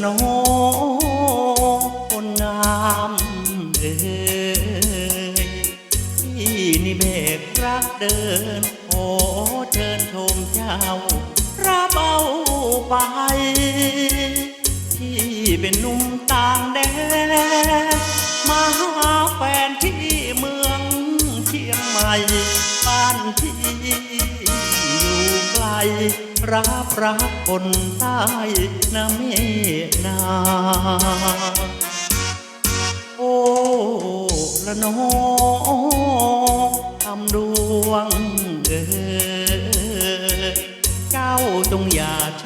โนี่เบกรักเดินขอเชิญชมเจ้ารับเอาไป ที่เป็นหนุ่มต่างแดนมาหาแฟนที่เมืองเชียงใหม่บ้านที่อยู่ไกลรับรักคนใต้นะเมนาโอ้ละนอำดวงเออเจ้าจงอย่าเช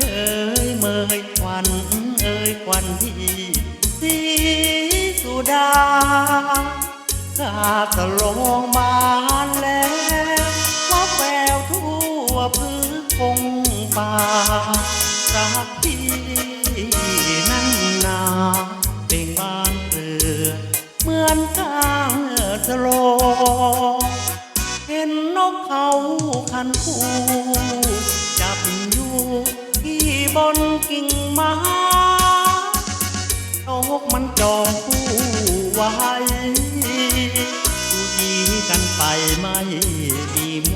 ยเมยควันเอ่ยควันที่สีสุดาข้าตะลองมา เห็นนกเขาคันคู่จับอยู่ที่บนกิ่งไม้นกมันจองคู่ไว้ดีกันไปไม่มีโม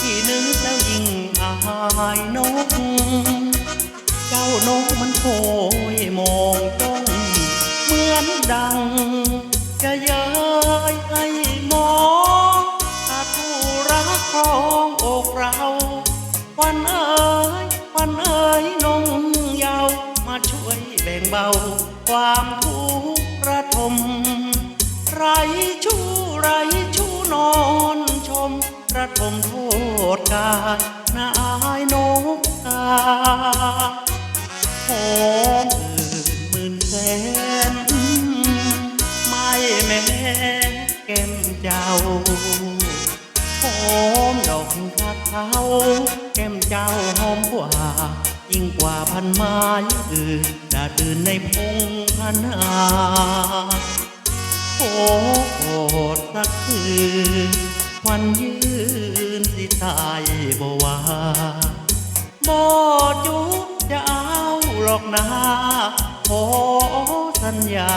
ที่นึกแล้วยิ่งอายนก เจ้านกมันโคยมองจ้องเหมือนดังจะเย้ย เบาความทุกข์ระทม ไรชู้ไรชู้นอนชม ระทมโทษกายนายนกกาหอมอื่นหมื่นแสน ไม่แม้แก้มเจ้าหอมดอกคาเขาแก้มเจ้าหอมกว่า ยิ่งกว่าพันไม้อื่นดาตื่นในพงพันาโอ้โอดสักคืนควันยืนสิตายบ่วาบ่จุจะเอาหรอกนะขอสัญญา